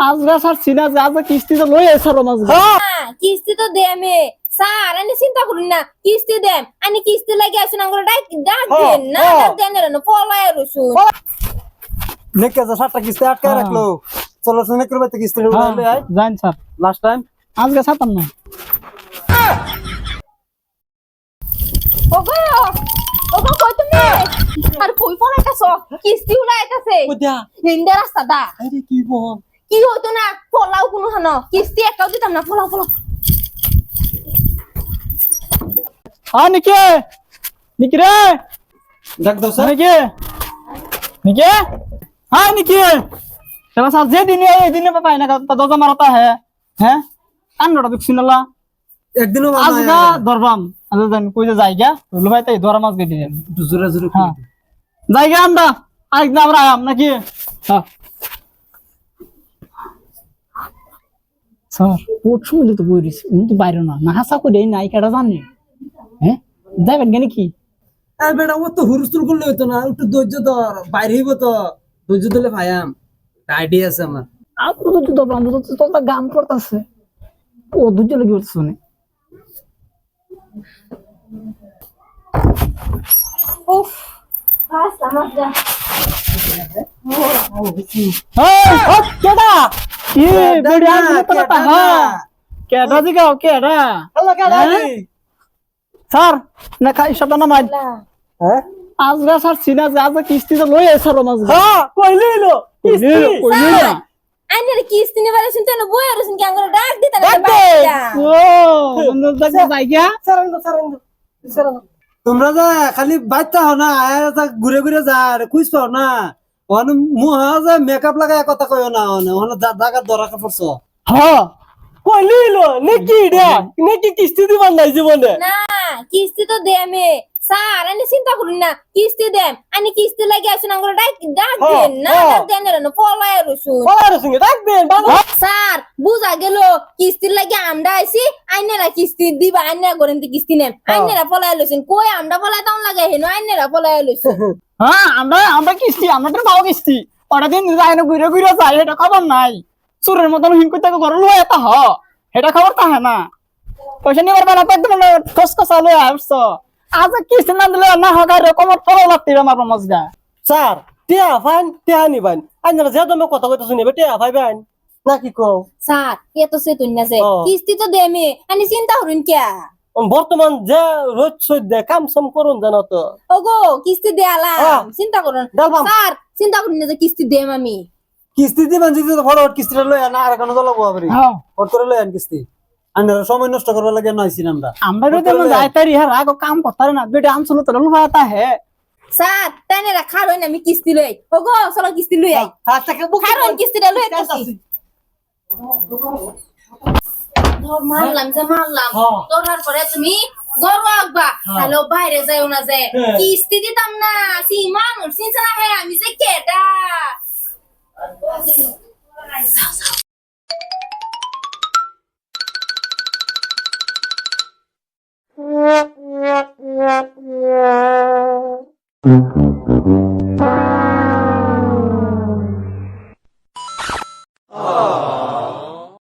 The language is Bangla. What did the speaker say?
আজরা স্যার সিনা যে আজ কিস্তি তো লই এসে রমাজ হ্যাঁ, কিস্তি তো দেমে স্যার আমি চিন্তা করুন না কিস্তি দেম। আমি কিস্তি লাগে আসুন আঙ্গুল ডাক ডাক দেন না হ্যাঁ। ডাক দেন না পলায় রসুন। নেকে যা সাতটা কিস্তি আটকায়। রাখল। চলো শুনে করবে তো কিস্তি উঠাইলে আয়। জান স্যার। লাস্ট টাইম আজকে ছাতাম না ওগো! ওগো কই তুমি আর কই পলাইতাছ কিস্তি উলাইতাছে কোথা হিন্দে রাস্তা দা আরে কি বল কি হইতো না পলাও কোনো হান কিস্তি একটাও দিতাম না পলাও পলাও হ্যাঁ নিকে নিকি রে ডাক দাও স্যার নিকে নিকে হ্যাঁ নিকে तेरा साथ जे दिन है दिन में पाए ना का दो मारता है हैं আন্ডাটা দেখছি না একদিনও আজ বানায় না ধরবাম আজ জান কই যে জায়গা বললো ভাই তাই ধরা মাছ কেটে দেন একটু জোরে জোরে হ্যাঁ জায়গা আমরা আয়াম নাকি? হ্যাঁ স্যার ওর সময় তো বই রয়েছে উনি তো বাইরে না। না হাসা করে নায়িকাটা জানে? হ্যাঁ? যাবেন কেন কি? আরে বেটা ও তো হুরস্তুল করলে হতো না একটু ধৈর্য ধর বাইরে হইব তো। ধৈর্য ধরলে ভাইয়াম আইডিয়া আছে আমার। আপনি তো জুতো বান্ধব তো তোমরা গান করতেছে। ও দুজন লাগি উঠছে শুনে? উফ। স্যার না খাই সব না মাই হ্যাঁ আজরা স্যার সিনা যে আজ কিস্তি তো লই এসে রমাজ হ্যাঁ কইলি লো কইলি কইলি না আইনের কিস্তি নিবার আসুন তেন বই রসুন কি আঙ্গুল ডাক দিতা না বাইটা ও বন্ধু দেখ জায়গা সারাঙ্গ সারাঙ্গ সারাঙ্গ তোমরা যা খালি বাচ্চা হো না আয় যা ঘুরে ঘুরে যা আর খুঁজ পাও না ওখানে মুহা যে মেকআপ লাগায় কথা কইও না ওখানে ওখানে জায়গা দরকার পড়ছো হ্যাঁ কইলি লো নাকি রে নাকি কিস্তি দিবার নাই জীবনে না কিস্তি তো দেমে স্যার আমি চিন্তা করুন না কিস্তি দেম আমি কিস্তি লাগে আসুন আঙ্গুল ডাক ডাক হ্যাঁ, দেন না হ্যাঁ। ডাক দেন না পলায় রসুন বলার সঙ্গে রাখবেন বাবা। স্যার বুঝা গেল কিস্তির লাগে আমরা আইছি আইনেরা কিস্তি দিবা আইনেরা করেন তো কিস্তি নেন। আইনেরা পলায় লইছেন কই আমরা পলায় তাও লাগে হেন আইনেরা পলায় লইছেন। হ্যাঁ আমরা আমরা কিস্তি আমরা তো পাও কিস্তি। ওটা দিন যায় না ঘুরে ঘুরে যায় এটা খবর নাই। চুরের মতন হিংকু থেকে ঘর লই এটা হ এটা খবর তাহে না। পয়সা নিবার বেলা তো একদম খস খসা লই আসছ আজ কিস্তি না দিলে না হগা রকমের ফলো লাগতে আমার মজগা। স্যার টিয়া ফাইন টিয়া নিবান আইনারা যে তুমি কথা কইতে শুনিবে টিয়া ফাইবেন নাকি কও? স্যার এত সে তুই না যে কিস্তি তো দেমে আমি চিন্তা করুন কিয়া? বর্তমান যে রোজ সদ্য কাম সাম করুন জানো তো। ওগো কিস্তি দেয়ালাম। চিন্তা করুন। স্যার চিন্তা করুন না যে কিস্তি দেম আমি। কিস্তি দিবেন যদি তো ফটো কিস্তিটা লই আনা আর কোনো আবরি। হ্যাঁ। ফট লই আন কিস্তি। আইনারা সময় নষ্ট করবার লাগে নইছি আমরা। আমরা যাই তারি হ্যাঁ রাগ কাম করতে না। বেটা আমসল তো লুফা তা হে। স্যার তাইনেরা খারোই না আমি কিস্তি লই ওগো চলো কিস্তি লই আই। হাত থেকে বুক খারোই কিস্তিটা লই আইতাছি ধর মারলাম যে মারলাম। হ্যাঁ। পরে তুমি গরু আঁকবা। হ্যালো বাইরে যাইও না যে। হ্যাঁ। কিস্তি দিতাম না। সি মানুষ চিনছে না হ্যাঁ আমি যে কেডা? Mm-hmm.